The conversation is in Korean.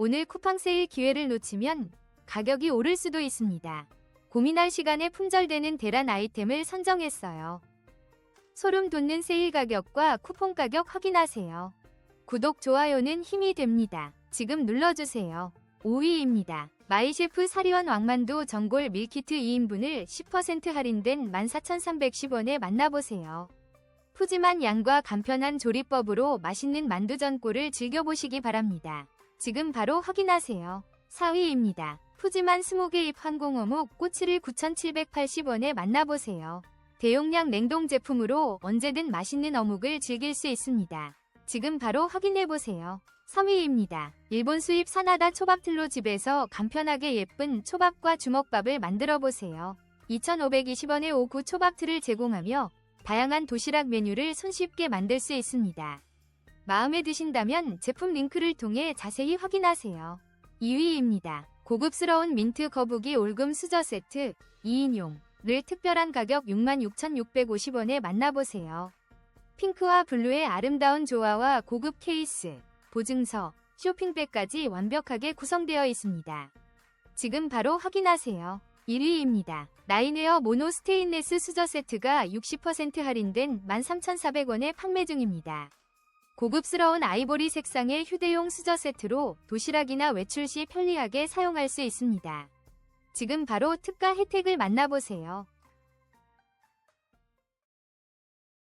오늘 쿠팡 세일 기회를 놓치면 가격이 오를 수도 있습니다. 고민할 시간에 품절되는 대란 아이템을 선정했어요. 소름 돋는 세일 가격과 쿠폰 가격 확인하세요. 구독, 좋아요는 힘이 됩니다. 지금 눌러주세요. 5위입니다. 마이셰프 사리원 왕만두 전골 밀키트 2인분을 10% 할인된 14,310원에 만나보세요. 푸짐한 양과 간편한 조리법으로 맛있는 만두 전골을 즐겨보시기 바랍니다. 지금 바로 확인하세요. 4위입니다. 푸짐한 스모게잎 항공어묵 꼬치를 9,780원에 만나보세요. 대용량 냉동 제품으로 언제든 맛있는 어묵을 즐길 수 있습니다. 지금 바로 확인해보세요. 3위입니다. 일본 수입 사나다 초밥틀로 집에서 간편하게 예쁜 초밥과 주먹밥을 만들어보세요. 2,520원의 오구 초밥틀을 제공하며 다양한 도시락 메뉴를 손쉽게 만들 수 있습니다. 마음에 드신다면 제품 링크를 통해 자세히 확인하세요. 2위입니다. 고급스러운 민트 거북이 올금 수저 세트 2인용을 특별한 가격 66,650원에 만나보세요. 핑크와 블루의 아름다운 조화와 고급 케이스, 보증서, 쇼핑백까지 완벽하게 구성되어 있습니다. 지금 바로 확인하세요. 1위입니다. 나인웨어 모노 스테인레스 수저 세트가 60% 할인된 13,400원에 판매 중입니다. 고급스러운 아이보리 색상의 휴대용 수저 세트로 도시락이나 외출 시 편리하게 사용할 수 있습니다. 지금 바로 특가 혜택을 만나보세요.